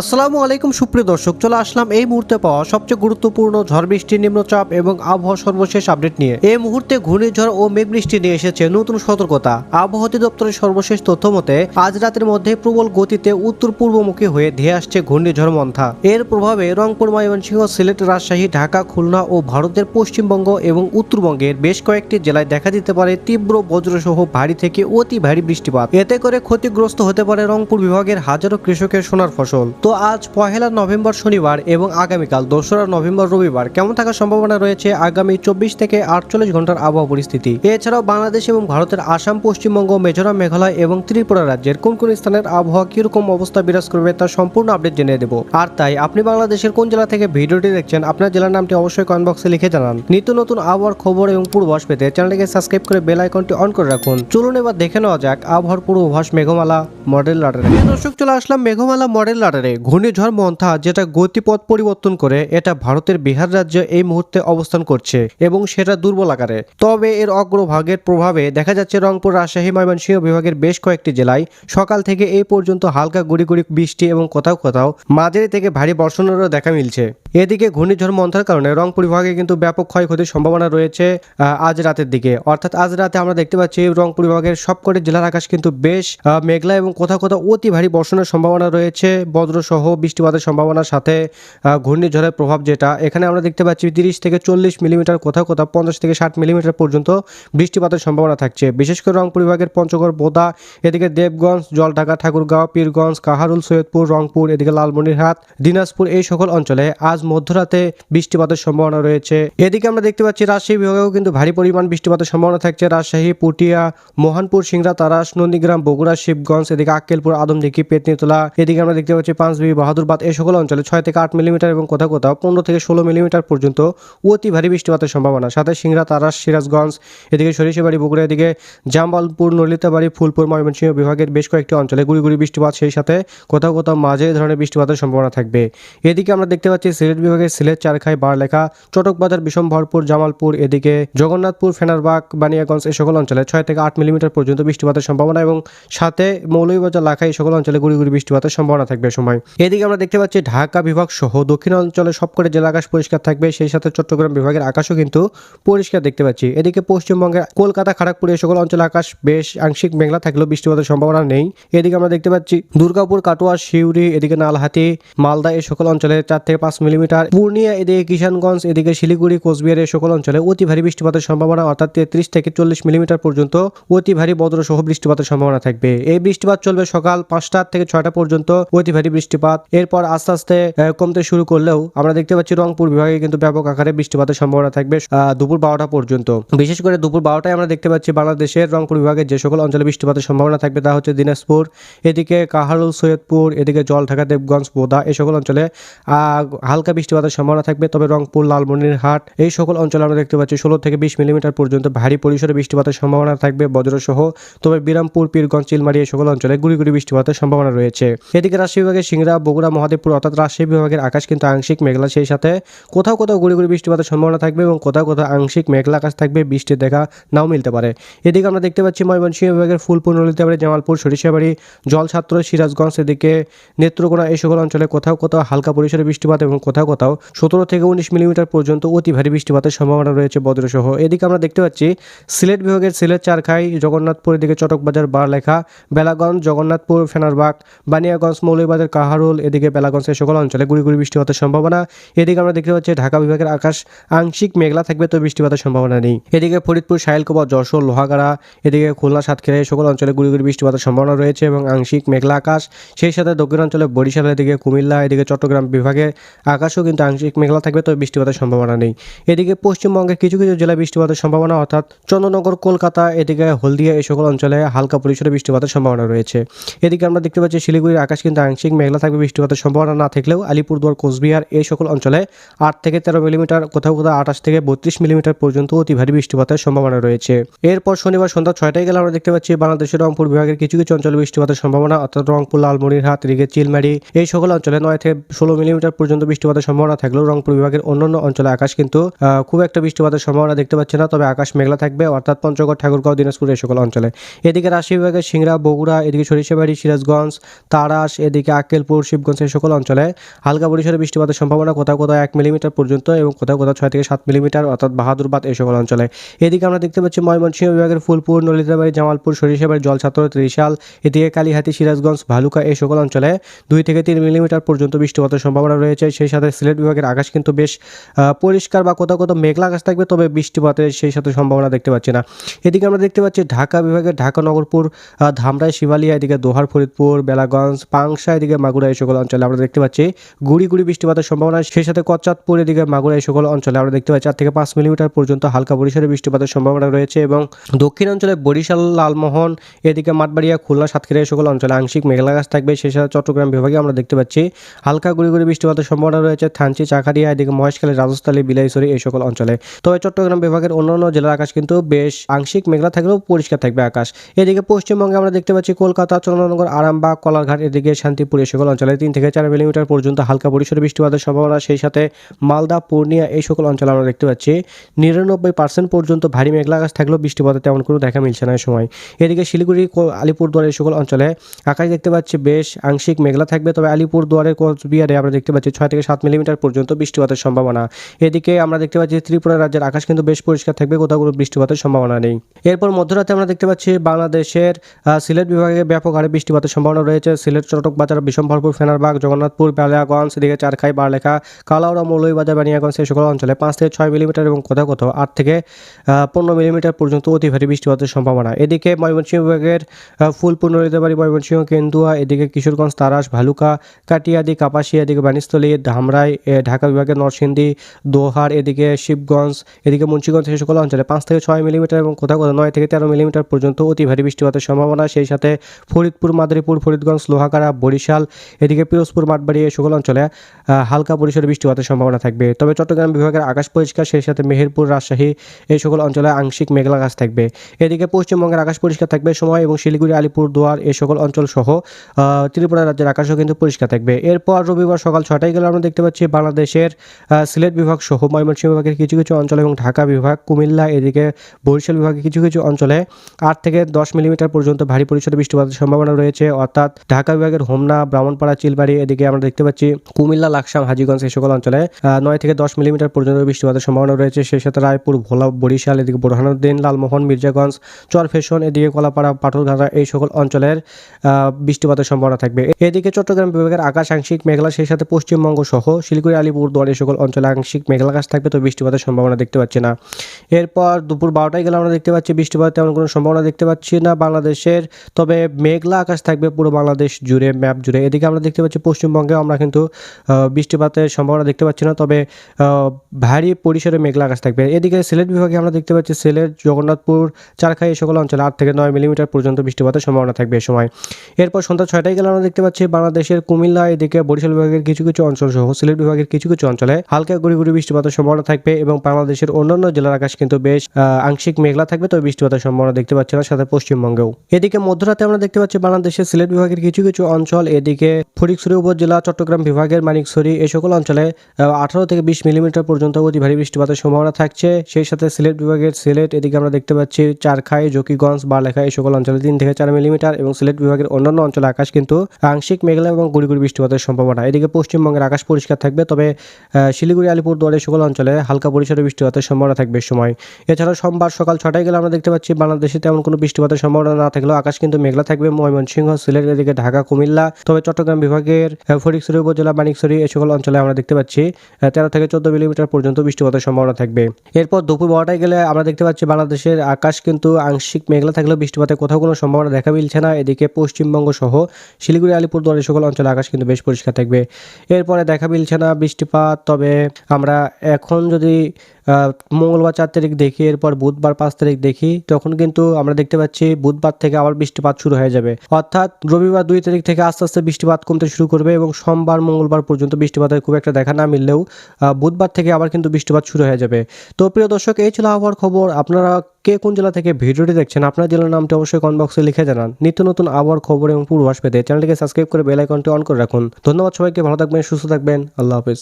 আসসালামু আলাইকুম, সুপ্রিয় দর্শক। চলে আসলাম এই মুহূর্তে পাওয়া সবচেয়ে গুরুত্বপূর্ণ ঝড় বৃষ্টি নিম্নচাপ এবং আবহাওয়া সর্বশেষ আপডেট নিয়ে। এই মুহূর্তে ঘূর্ণিঝড় ও মেঘ বৃষ্টি নিয়ে এসেছে নতুন সতর্কতা। আবহাওয়া অধিদপ্তরের সর্বশেষ তথ্য মতে, আজ রাতের মধ্যে প্রবল গতিতে উত্তর পূর্বমুখী হয়ে ধেয়ে আসছে ঘূর্ণিঝড় মন্থা। এর প্রভাবে রংপুর, ময়মনসিংহ, সিলেট, রাজশাহী, ঢাকা, খুলনা ও ভারতের পশ্চিমবঙ্গ এবং উত্তরবঙ্গের বেশ কয়েকটি জেলায় দেখা দিতে পারে তীব্র বজ্রসহ ভারী থেকে অতি ভারী বৃষ্টিপাত। এতে করে ক্ষতিগ্রস্ত হতে পারে রংপুর বিভাগের হাজারো কৃষকের সোনার ফসল। তো আজ পহেলা নভেম্বর শনিবার এবং আগামীকাল দোসরা নভেম্বর রবিবার কেমন থাকার সম্ভাবনা রয়েছে আগামী চব্বিশ থেকে আটচল্লিশ ঘণ্টার আবহাওয়া পরিস্থিতি? এছাড়াও বাংলাদেশ এবং ভারতের আসাম, পশ্চিমবঙ্গ, মিজোরাম, মেঘালয় এবং ত্রিপুরা রাজ্যের কোন কোন স্থানের আবহাওয়া কীরকম অবস্থা বিরাজ করবে তার সম্পূর্ণ আপডেট জেনে দেব। আর তাই আপনি বাংলাদেশের কোন জেলা থেকে ভিডিওটি দেখছেন আপনার জেলার নামটি অবশ্যই কমেন্ট বক্সে লিখে জানান। নিত্য নতুন আবহাওয়ার খবর এবং পূর্বাভাস পেতে চ্যানেলটিকে সাবস্ক্রাইব করে বেল আইকনটি অন করে রাখুন। চলুন এবার দেখে নেওয়া যাক আবহাওয়ার পূর্বাভাস মেঘমালা মডেল লাটারে দর্শক, চলে আসলাম মেঘমালা মডেল লাটারে ঘূর্ণিঝড় মন্থা যেটা গতিপথ পরিবর্তন করে, এটা ভারতের বিহার রাজ্যে এই মুহূর্তে অবস্থান করছে এবং সেটা দুর্বল আকারে। তবে এর অগ্রভাগের প্রভাবে দেখা যাচ্ছে রংপুর, রাজশাহী, ময়মনসিংহ বিভাগের বেশ কয়েকটি জেলায় সকাল থেকে এই পর্যন্ত হালকা গুড়ি গুড়ি বৃষ্টি এবং কোথাও কোথাও মাঝারি থেকে ভারী বর্ষণেরও দেখা মিলছে। এদিকে ঘূর্ণিঝড় মন্থার কারণে রংপুর বিভাগে কিন্তু ব্যাপক ক্ষয়ক্ষতির সম্ভাবনা রয়েছে আজ রাতের দিকে। অর্থাৎ আজ রাতে আমরা দেখতে পাচ্ছি রংপুর বিভাগের সবকটি জেলার আকাশ কিন্তু বেশ মেঘলা এবং কোথাও কোথাও অতি ভারী বর্ষণের সম্ভাবনা রয়েছে। বজ্রসহ বৃষ্টিপাতের সম্ভাবনার সাথে ঘূর্ণিঝড়ের প্রভাব যেটা, এখানে আমরা দেখতে পাচ্ছি তিরিশ থেকে চল্লিশ মিলিমিটার, কোথাও কোথাও পঞ্চাশ থেকে ষাট মিলিমিটার পর্যন্ত বৃষ্টিপাতের সম্ভাবনা থাকছে। বিশেষ করে রংপুর বিভাগের পঞ্চগড়, বোদা, এদিকে দেবগঞ্জ, জলঢাকা, ঠাকুরগাঁও, পীরগঞ্জ, কাহারুল, সৈয়দপুর, রংপুর, এদিকে লালমনিরহাট, দিনাজপুর এই সকল অঞ্চলে আজ মধ্যরাতে বৃষ্টিপাতের সম্ভাবনা রয়েছে। এদিকে আমরা দেখতে পাচ্ছি রাজশাহী বিভাগেও কিন্তু ভারী পরিমাণ বৃষ্টিপাতের সম্ভাবনা থাকছে। রাজশাহী, পুটিয়া, মোহনপুর, সিংড়া, তারাস, নন্দীগ্রাম, বগুড়া, শিবগঞ্জ, এদিকে আক্কেলপুর, আদমদিঘি, পেতনিতলা, এদিকে আমরা দেখতে পাচ্ছি পাঁচবি বাহাদুরবাদ এই সকল অঞ্চলে ছয় থেকে আট মিলিমিটার এবং কোথাও কোথাও পনেরো থেকে ষোলো মিলিমিটার পর্যন্ত অতি ভারী বৃষ্টিপাতের সম্ভাবনা। সাথে সিংড়া, তারাস, সিরাজগঞ্জ, এদিকে সরিষাবাড়ি, বগুড়া, এদিকে জামবালপুর, নলিতাবাড়ি, ফুলপুর, ময়মনসিংহ বিভাগের বেশ কয়েকটি অঞ্চলে গুড়ি বৃষ্টিপাত, সেই সাথে কোথাও কোথাও মাঝে ধরনের বৃষ্টিপাতের সম্ভাবনা থাকবে। এদিকে আমরা দেখতে পাচ্ছি সিলেট বিভাগের সিলেট, চারখাই, বারলেখা, চটকবাজার বিষমভরপুর জামালপুর, এদিকে জগন্নাথপুর, ফেনারবাগ, বানিয়াগঞ্জ এই সকল অঞ্চলে ছয় থেকে আট মিলিমিটার পর্যন্ত বৃষ্টিপাতের সম্ভাবনা এবং সাথে মৌলভীবাজার, লাখাই এই সকল অঞ্চলে গুড়ি বৃষ্টিপাতের সম্ভাবনা থাকবে এ সময় এদিকে আমরা দেখতে পাচ্ছি ঢাকা বিভাগ সহ দক্ষিণ অঞ্চলে সবকটি জেলা আকাশ পরিষ্কার থাকবে। সেই সাথে চট্টগ্রাম বিভাগের আকাশও কিন্তু পরিষ্কার দেখতে পাচ্ছি। এদিকে পশ্চিমবঙ্গের কলকাতা খড়গপুর এই সকল অঞ্চলে আকাশ বেশ আংশিক মেঘলা থাকলেও বৃষ্টিপাতের সম্ভাবনা নেই। এদিকে আমরা দেখতে পাচ্ছি দুর্গাপুর, কাটোয়া শিউরি এদিকে নালহাতি মালদা এই সকল অঞ্চলে চার থেকে পাঁচ মিলিমিটার। পূর্ণিয়া এদিকে কিষানগঞ্জ, এদিকে শিলিগুড়ি, কোচবিহার এই সকল অঞ্চলে অতি ভারী বৃষ্টিপাতের সম্ভাবনা, অর্থাৎ তেত্রিশ থেকে চল্লিশ মিলিমিটার পর্যন্ত অতি ভারী বজ্র সহ বৃষ্টিপাতের সম্ভাবনা থাকবে। এই বৃষ্টিপাত চলবে সকাল পাঁচটা থেকে ছয়টা পর্যন্ত অতি ভারী বৃষ্টিপাত। এরপর আস্তে আস্তে কমতে শুরু করলেও আমরা দেখতে পাচ্ছি রংপুর বিভাগে কিন্তু ব্যাপক আকারে বৃষ্টিপাতের সম্ভাবনা থাকবে দুপুর বারোটা পর্যন্ত। বিশেষ করে দুপুর বারোটায় আমরা দেখতে পাচ্ছি বাংলাদেশের রংপুর বিভাগের যে সকল অঞ্চলে বৃষ্টিপাতের সম্ভাবনা থাকবে তা হচ্ছে দিনাজপুর, এদিকে কাহারুল, সৈয়দপুর, এদিকে জলঢাকা দেবগঞ্জ, বোদা এই সকল অঞ্চলে হালকা বৃষ্টিপাতের সম্ভাবনা থাকবে। তবে রংপুর, লালমনিরহাট এই সকল অঞ্চলে আমরা দেখতে পাচ্ছি ষোলো থেকে বিশ মিলিমিটার পর্যন্ত ভারী পরিসরে বৃষ্টিপাতের সম্ভাবনা থাকবে বজ্রসহ। তবে বিরামপুর, পীরগঞ্জ, চিলমারি এই সকল অঞ্চলে গুড়ি গুড়ি বৃষ্টিপাতের সম্ভাবনা রয়েছে। এদিকে রাজশাহী বিভাগের সিংড়া, বগুড়া, মহাদেবপুর অর্থাৎ রাজশাহী বিভাগের আকাশ কিন্তু আংশিক মেঘলা। সেই সাথে কোথাও কোথাও গুড়ি গুড়ি বৃষ্টিপাতের সম্ভাবনা থাকবে এবং কোথাও কোথাও আংশিক মেঘলা আকাশ থাকবে। বৃষ্টির দেখা নাও মিলতে পারে। এদিকে আমরা দেখতে পাচ্ছি ময়মনসিংহ বিভাগের ফুলপুর, নলিতাবাড়ি, জামালপুর, সরিষাবাড়ি, জলছাত্র, সিরাজগঞ্জ এদিকে নেত্রকোনা এই সকল অঞ্চলে কোথাও কোথাও হালকা পরিসরে বৃষ্টিপাত এবং কোথাও কোথাও সতেরো থেকে উনিশ মিলিমিটার পর্যন্ত অতি ভারী বৃষ্টিপাতের সম্ভাবনা রয়েছে বজ্রসহ। এদিকে আমরা দেখতে পাচ্ছি সিলেট বিভাগের সিলেট, চারখাই, জগন্নাথপুর এদিকে চটকবাজার, বারলেখা, বেলাগঞ্জ, জগন্নাথপুর, ফেনারবাগ, বানিয়াগঞ্জ, মৌলভীবাজার কাহারুল এদিকে বেলাগঞ্জ এই সকল অঞ্চলে গুড়ি গুড়ি বৃষ্টিপাতের সম্ভাবনা। এদিকে আমরা দেখতে পাচ্ছি ঢাকা বিভাগের আকাশ আংশিক মেঘলা থাকবে তো বৃষ্টিপাতের সম্ভাবনা নেই। এদিকে ফরিদপুর সাহেলকোবা যশোর, লোহাগাড়া, এদিকে খুলনা, সাতক্ষীরা সকল অঞ্চলে গুড়ি গুড়ি বৃষ্টিপাতের সম্ভাবনা রয়েছে এবং আংশিক মেঘলা আকাশ। সেই সাথে দক্ষিণ অঞ্চলে বরিশাল, এদিকে কুমিল্লা, এদিকে চট্টগ্রাম বিভাগে আকাশও কিন্তু আংশিক মেঘলা থাকবে তো বৃষ্টিপাতের সম্ভাবনা নেই। এদিকে পশ্চিমবঙ্গের কিছু কিছু জেলায় বৃষ্টিপাতের সম্ভাবনা, অর্থাৎ চন্দ্রনগর, কলকাতা, এদিকে হলদিয়া এই সকল অঞ্চলে হালকা পরিসরে বৃষ্টিপাতের সম্ভাবনা রয়েছে। এদিকে আমরা দেখতে পাচ্ছি শিলিগুড়ির আকাশ কিন্তু আংশিক মেঘলা থাকবে বৃষ্টিপাতের সম্ভাবনা না থাকলেও আলিপুরদুয়ার, কোচবিহার এই সকল অঞ্চলে আট থেকে তেরো মিলিমিটার, কোথাও কোথাও আঠাশ থেকে বত্রিশ মিলিমিটার পর্যন্ত অতি ভারী বৃষ্টিপাতের সম্ভাবনা রয়েছে। এরপর শনিবার সন্ধ্যা ছয়টায় গেলে আমরা দেখতে পাচ্ছি বাংলাদেশের রংপুর বিভাগের কিছু কিছু অঞ্চলে বৃষ্টিপাতের সম্ভাবনা, অর্থাৎ রংপুর, লালমনিরহাট রিগে চিলমারি এই সকল অঞ্চলে নয় থেকে ষোলো মিলিমিটার পর্যন্ত বৃষ্টিপাতের সম্ভাবনা থাকলেও রংপুর বিভাগের অন্যান্য অঞ্চলে আকাশ কিন্তু খুব একটা বৃষ্টিপাতের সম্ভাবনা দেখতে পাচ্ছি না, তবে আকাশ মেঘলা থাকবে, অর্থাৎ পঞ্চগড়, ঠাকুরগাঁও, দিনাজপুর এই সকল অঞ্চলে। এদিকে রাজশাহী বিভাগের সিংড়া, বগুড়া, এদিকে সরিষাবাড়ি, সিরাজগঞ্জ তারাস এদিকে আক্কেলপুর শিবগঞ্জ এই সকল অঞ্চলে হালকা পরিসরে বৃষ্টিপাতের সম্ভাবনা কোথাও কোথাও এক মিলিমিটার পর্যন্ত এবং কোথাও কোথাও ছয় থেকে সাত মিলিমিটার, অর্থাৎ বাহাদুরবাদ এই সকল অঞ্চলে। এদিকে আমরা দেখতে পাচ্ছি ময়মনসিংহ বিভাগের ফুলপুর, নলিতাবাড়ি, জামালপুর, সরিষাবাড়ি, জলছাত্র, ত্রিশাল, এদিকে কালীহাতি, সিরাজগঞ্জ, ভালুকা এই সকল অঞ্চলে দুই থেকে তিন মিলিমিটার পর্যন্ত বৃষ্টিপাতের সম্ভাবনা রয়েছে। সেই সাথে সিলেট বিভাগের আকাশ কিন্তু বেশ পরিষ্কার বা কোথাও কোথাও মেঘলা আকাশ থাকবে, তবে বৃষ্টিপাতের সেই সাথে সম্ভাবনা দেখতে পাচ্ছি না। এদিকে আমরা দেখতে পাচ্ছি ঢাকা বিভাগের ঢাকা নগরপুর ধামরাই, শিবালিয়া, এদিকে দোহার, ফরিদপুর, বেলাগঞ্জ, পাংশা, এদিকে মাগুরা এই সকল অঞ্চলে আমরা দেখতে পাচ্ছি। গুড়ি গুড়ি বৃষ্টিপাতের সম্ভাবনা, সেই সাথে কচ্চাতপুর এদিকে মাগুরা এই সকল অঞ্চলে আমরা দেখতে পাচ্ছি চার থেকে পাঁচ মিলিমিটার পর্যন্ত হালকা পরিসরে বৃষ্টিপাতের সম্ভাবনা রয়েছে এবং দক্ষিণ অঞ্চলে বরিশাল, লালমোহন, এদিকে মাঠবাড়িয়া, খুলনা, সাতক্ষীরা এই সকল অঞ্চলে আংশিক মেঘলা গাছ থাকবে, সেই সাথে চট্টগ্রাম বিভাগে আমরা দেখতে পাচ্ছি হালকা গুড়ি গুড়ি বৃষ্টিপাতের সম্ভাবনা রয়েছে, থানচি চাকারিয়া এদিকে মহেশখালী, রাজস্থলী, বিলাইছড়ি এই সকল অঞ্চলে। তবে চট্টগ্রাম বিভাগের অন্যান্য জেলার আকাশ কিন্তু বেশ আংশিক মেঘলা থাকলেও পরিষ্কার থাকবে আকাশ। এদিকে পশ্চিমবঙ্গে আমরা দেখতে পাচ্ছি কলকাতা, চন্দ্রনগর, আরামবাগ, কলারঘাট, এদিকে শান্তিপুর সকল অঞ্চলে তিন থেকে চার মিলিমিটার পর্যন্ত হালকা পরিসরে বৃষ্টিপাতের সম্ভাবনা, সেই সাথে মালদা, পূর্ণিয়া এই সকল অঞ্চলে আমরা দেখতে পাচ্ছি নিরানব্বই পার্সেন্ট পর্যন্ত ভারী মেঘলা আকাশ থাকলেও বৃষ্টিপাতের তেমন কোনো দেখা মিলছে না এই সময়। এদিকে শিলিগুড়ি আলিপুরদুয়ার এই সকল অঞ্চলে আকাশ দেখতে পাচ্ছি বেশ আংশিক মেঘলা থাকবে, তবে আলিপুরদুয়ারের কোচবিহারে আমরা দেখতে পাচ্ছি ছয় থেকে সাত মিলিমিটার পর্যন্ত বৃষ্টিপাতের সম্ভাবনা। এদিকে আমরা দেখতে পাচ্ছি ত্রিপুরা রাজ্যের আকাশ কিন্তু বেশ পরিষ্কার থাকবে, কোথাও কোনো বৃষ্টিপাতের সম্ভাবনা নেই। এরপর মধ্যরাতে আমরা দেখতে পাচ্ছি বাংলাদেশের সিলেট বিভাগে ব্যাপক হারে বৃষ্টিপাতের সম্ভাবনা রয়েছে। সিলেট চটক বাজার বিষমভরপুর ফেনারবাগ জগন্নাথপুর বেলাগঞ্জ এদিকে চারখাই, বারলেখা, কালাউড়া, মৌলভীবাজার, বানিয়াগঞ্জ এই সকল অঞ্চলে পাঁচ থেকে ছয় মিলিমিটার এবং কোথাও কোথাও আট থেকে পনেরো মিলিমিটার পর্যন্ত অতি ভারী বৃষ্টিপাতের সম্ভাবনা। এদিকে ময়মনসিংহ বিভাগের ফুলপুর নলিতাবাড়ি ময়মনসিংহ, কেন্দুয়া, এদিকে কিশোরগঞ্জ, তারাস, ভালুকা, কাটিয়াদি, কাপাসিয়া, এদিকে বানিস্থলী ধামরাই ঢাকা বিভাগের নরসিংদী, দোহার, এদিকে শিবগঞ্জ, এদিকে মুন্সিগঞ্জ এই সকল অঞ্চলে পাঁচ থেকে ছয় মিলিমিটার এবং কোথাও কোথাও নয় থেকে তেরো মিলিমিটার পর্যন্ত অতি ভারী বৃষ্টিপাতের সম্ভাবনা। সেই সাথে ফরিদপুর, মাদারীপুর, ফরিদগঞ্জ, লোহাগাড়া, বরিশাল এদিকে পিরোজপুর, মাঠবাড়ি সকল অঞ্চলে হালকা পরিসরে বৃষ্টিপাতের সম্ভাবনা থাকবে। তবে চট্টগ্রাম বিভাগের আকাশ পরিষ্কার, সেই সাথে মেহেরপুর, রাজশাহী এই সকল অঞ্চলে আংশিক মেঘলা গাছ থাকবে। এদিকে পশ্চিমবঙ্গের আকাশ পরিষ্কার থাকবে, সময় এবং শিলিগুড়ি, আলিপুর, দুয়ার এই সকল অঞ্চল সহ ত্রিপুরা রাজ্যের আকাশও কিন্তু পরিষ্কার থাকবে। এরপর রবিবার সকাল ছটায় গেলে আমরা দেখতে পাচ্ছি বাংলাদেশের সিলেট বিভাগ সহ ময়মনসিংহ বিভাগের কিছু কিছু অঞ্চল এবং ঢাকা বিভাগ, কুমিল্লা এদিকে বরিশাল বিভাগের কিছু কিছু অঞ্চলে আট থেকে দশ মিলিমিটার পর্যন্ত ভারী পরিসরে বৃষ্টিপাতের সম্ভাবনা রয়েছে। অর্থাৎ ঢাকা বিভাগের হোমনা ব্রাহ্মণপাড়া, চিলবাড়ি, এদিকে আমরা দেখতে পাচ্ছি কুমিল্লা, লাকসাম, হাজিগঞ্জ এই সকল অঞ্চলে নয় থেকে দশ মিলিমিটার পর্যন্ত বৃষ্টিপাতের সম্ভাবনা রয়েছে। সেই সাথে রায়পুর, ভোলা, বরিশাল, এদিকে বোরহানুদ্দিন, লালমোহন, মির্জাগঞ্জ, চরফেশন, এদিকে কলাপাড়া পাটুরঘাটা এই সকল অঞ্চলের বৃষ্টিপাতের সম্ভাবনা থাকবে। এদিকে চট্টগ্রাম বিভাগের আকাশ আংশিক মেঘলা, সেই সাথে পশ্চিমবঙ্গ সহ শিলিগুড়ি, আলিপুর আলিপুরদুয়ার এই সকল অঞ্চলে আংশিক মেঘলা আকাশ থাকবে, তো বৃষ্টিপাতের সম্ভাবনা দেখতে পাচ্ছি না। এরপর দুপুর বারোটায় গেলে আমরা দেখতে পাচ্ছি বৃষ্টিপাত তেমন কোনো সম্ভাবনা দেখতে পাচ্ছি না বাংলাদেশের, তবে মেঘলা আকাশ থাকবে পুরো বাংলাদেশ জুড়ে, ম্যাপ জুড়ে। এদিকে আমরা দেখতে পাচ্ছি, পশ্চিমবঙ্গে আমরা কিন্তু বৃষ্টিপাতের সম্ভাবনা দেখতে পাচ্ছি না, তবে ভারী পরিসরে মেঘলা আকাশ থাকবে। এদিকে সিলেট বিভাগে আমরা দেখতে পাচ্ছি, সিলেট, জগন্নাথপুর, চারখাই এই সকল অঞ্চলে আট থেকে নয় মিলিমিটার পর্যন্ত বৃষ্টিপাতের সম্ভাবনা থাকবে এ সময়। এরপর সন্ধ্যা ছয়টায় গেলে আমরা দেখতে পাচ্ছি, বাংলাদেশের কুমিল্লা, এদিকে বরিশাল বিভাগের কিছু কিছু অঞ্চল সহ, সিলেট বিভাগের কিছু কিছু অঞ্চলে হালকা গুড়ি গুড়ি বৃষ্টিপাতের সম্ভাবনা থাকবে এবং বাংলাদেশের অন্যান্য জেলার আকাশ কিন্তু বেশ আংশিক মেঘলা থাকবে, তবে বৃষ্টিপাতের সম্ভাবনা দেখতে পাচ্ছি না, সাথে পশ্চিমবঙ্গেও। এদিকে মধ্যরাতে আমরা দেখতে পাচ্ছি, বাংলাদেশের সিলেট বিভাগের কিছু কিছু অঞ্চল, এদিকে ফটিকছড়ি উপজেলা, চট্টগ্রাম বিভাগের মানিকছড়ি এই সকল অঞ্চলে আঠারো থেকে বিশ মিলিমিটার পর্যন্ত অতি ভারী বৃষ্টিপাতের সম্ভাবনা থাকছে। সেই সাথে সিলেট বিভাগের সিলেট, এদিকে আমরা দেখতে পাচ্ছি চারখাই, জকিগঞ্জ, বারলেখা এই সকল অঞ্চলে তিন থেকে চার মিলিমিটার এবং সিলেট বিভাগের অন্যান্য অঞ্চলে আকাশ কিন্তু আংশিক মেঘলা এবং গুড়ি গুড়ি বৃষ্টিপাতের সম্ভাবনা। এদিকে পশ্চিমবঙ্গের আকাশ পরিষ্কার থাকবে, তবে শিলিগুড়ি, আলিপুরদুয়ার এই সকল অঞ্চলে হালকা পরিসরে বৃষ্টিপাতের সম্ভাবনা থাকবে সময়। এছাড়াও সোমবার সকাল ছটায় গেলে আমরা দেখতে পাচ্ছি বাংলাদেশে তেমন কোনো বৃষ্টিপাতের সম্ভাবনা না থাকলেও আকাশ কিন্তু মেঘলা থাকবে। ময়মনসিংহ, সিলেট, এদিকে ঢাকা, কুমিল্লা, তবে চট্টগ্রাম বিভাগের ফটিকছড়ি উপজেলা মানিকছড়ি এই সকল অঞ্চলে আমরা দেখতে পাচ্ছি তেরো থেকে চোদ্দ মিলিমিটার পর্যন্ত বৃষ্টিপাতের সম্ভাবনা থাকবে। এরপর দুপুর বারোটায় গেলে আমরা দেখতে পাচ্ছি বাংলাদেশের আকাশ কিন্তু আংশিক মেঘলা থাকলেও বৃষ্টিপাতের কোথাও কোনো সম্ভাবনা দেখা মিলছে না। এদিকে পশ্চিমবঙ্গ সহ শিলিগুড়ি, আলিপুরদুয়ার এই সকল অঞ্চলে আকাশ কিন্তু বেশ পরিষ্কার থাকবে। এরপরে দেখা মিলছে না বৃষ্টিপাত, তবে আমরা এখন যদি মঙ্গলবার চার তারিখ দেখি, এরপর বুধবার পাঁচ তারিখ দেখি, তখন কিন্তু আমরা দেখতে পাচ্ছি বুধবার থেকে আবার বৃষ্টিপাত শুরু হয়ে যাবে। অর্থাৎ রবিবার দুই তারিখ থেকে আস্তে আস্তে বৃষ্টিপাত কমতে শুরু করবে এবং সোমবার, মঙ্গলবার পর্যন্ত বৃষ্টিপাতের খুব একটা দেখা না মিললেও বুধবার থেকে আবার কিন্তু বৃষ্টিপাত শুরু হয়ে যাবে। তো প্রিয় দর্শক, এই ছিল আবহাওয়ার খবর। আপনারা কে কোন জেলা থেকে ভিডিওটি দেখছেন, আপনার জেলার নামটি অবশ্যই কমেন্ট বক্সে লিখে জানান। নিত্য নতুন আবহাওয়ার খবর এবং পূর্বাস পেতে চ্যানেলটিকে সাবস্ক্রাইব করে বেল আইকনটি অন করে রাখুন। ধন্যবাদ সবাইকে, ভালো থাকবেন, সুস্থ থাকবেন, আল্লাহ হাফিজ।